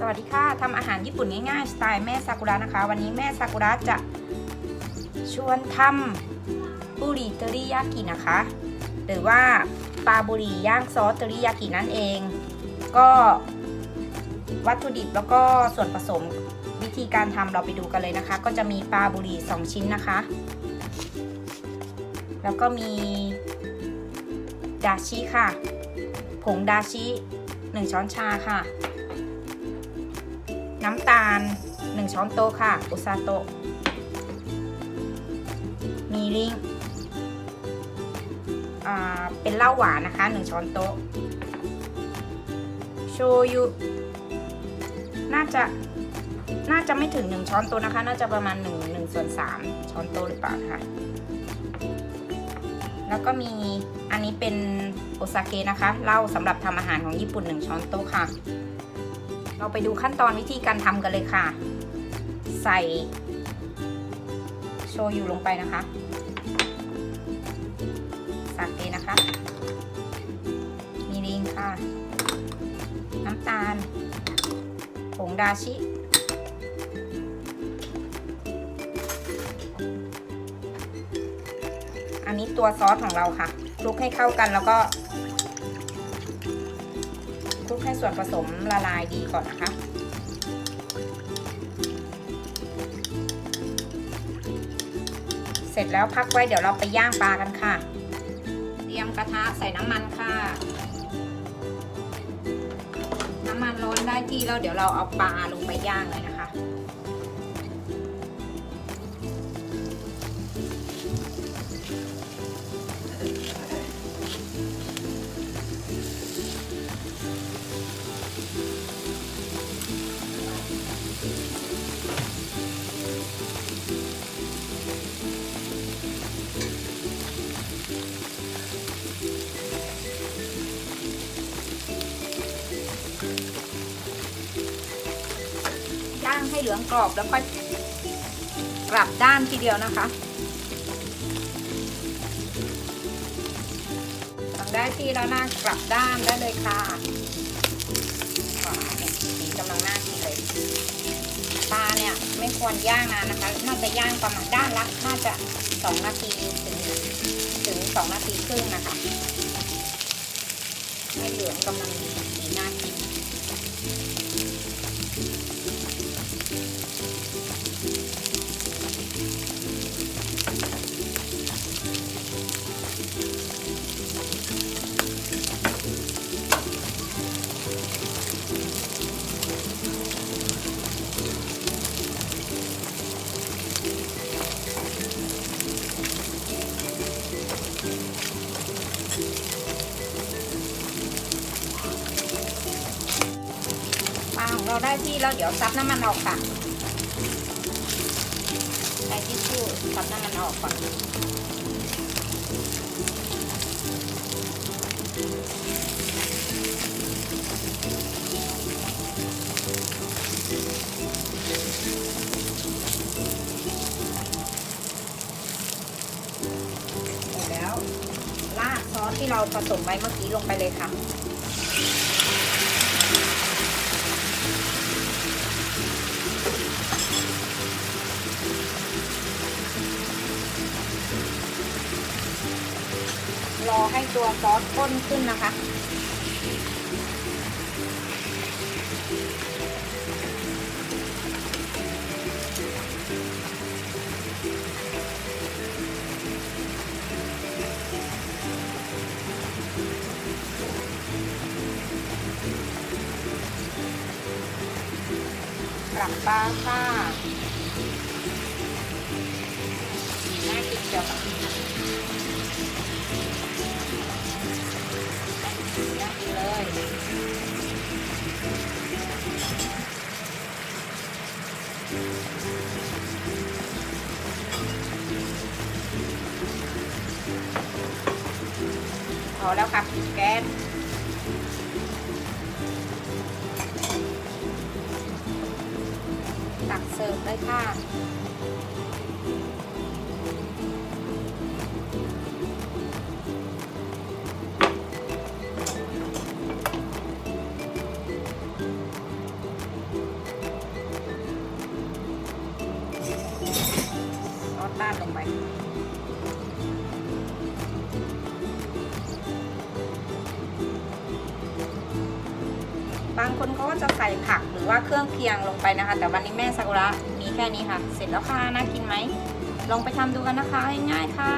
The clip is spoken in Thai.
สวัสดีค่ะทำอาหารญี่ปุ่นง่ายๆ สไตล์แม่ซากุระนะคะ วันนี้แม่ซากุระจะชวนทำบุริเตอริยากินะคะ หรือว่าปลาบุรีย่างซอสเตอริยากินั่นเอง ก็วัตถุดิบแล้วก็ส่วนผสมวิธีการทำเราไปดูกันเลยนะคะ ก็จะมีปลาบุรี2 ชิ้นนะคะ แล้วก็มีดาชิค่ะ ผงดาชิ 1 ช้อนชาค่ะ น้ำตาล 1 ช้อนโต๊ะค่ะ อุซาโตะมีลิงอ่าเป็นเหล้าหวานนะคะ 1 ช้อนโต๊ะ โชยุ น่าจะ น่าจะไม่ถึง 1 ช้อนโต๊ะนะคะ น่าจะประมาณ 1 1ส่วน3ช้อนโต๊ะหรือเปล่าค่ะ แล้วก็มีอันนี้เป็นโอซาเกะนะคะ เหล้าสำหรับทำอาหารของญี่ปุ่น 1 ช้อนโต๊ะค่ะ เราไปดูขั้นตอนวิธีการทำกันเลยค่ะ ใส่โชยุลงไปนะคะสาเกนะคะ มีริงค่ะ น้ำตาล ผงดาชิอันนี้ตัวซอสของเราค่ะคลุกให้เข้ากันแล้วก็ คลุกให้ส่วนผสมละลายดีก่อนนะคะ เสร็จแล้วพักไว้เดี๋ยวเราไปย่างปลากันค่ะ เตรียมกระทะใส่น้ำมันค่ะ น้ำมันร้อนได้ที่แล้วเดี๋ยวเราเอาปลาลงไปย่างเลยนะคะ ให้เหลืองกรอบแล้วค่อยกลับด้านทีเดียวนะคะทำได้ที่แล้วน้ากลับด้านได้เลยค่ะว้าเนี่ยสีกำลังน่ากินเลยปลาเนี่ยไม่ควรย่างนานนะคะ น่าจะย่างประมาณด้านละน่าจะสองนาทีถึงถึงสองนาทีครึ่งนะคะ ให้เหลืองกำลังสีน่ากิน ของเราได้ที่แล้วเดี๋ยวซับน้ำมันออกค่ะใช้ทิชชู่ซับน้ำมันออกก่อนแล้วราดซอสที่เราผสมไว้เมื่อกี้ลงไปเลยค่ะ รอให้ตัวซอสข้นขึ้นนะคะกลับปลาค่ะน่ากินเจียวกับ พอแล้วค่ะปิดแก๊สตักเสิร์ฟเลยค่ะ ลงไป บางคนเขาก็จะใส่ผักหรือว่าเครื่องเคียงลงไปนะคะ แต่วันนี้แม่ซากุระมีแค่นี้ค่ะ เสร็จแล้วค่ะ น่ากินไหม ลองไปทำดูกันนะคะ ง่ายๆค่ะ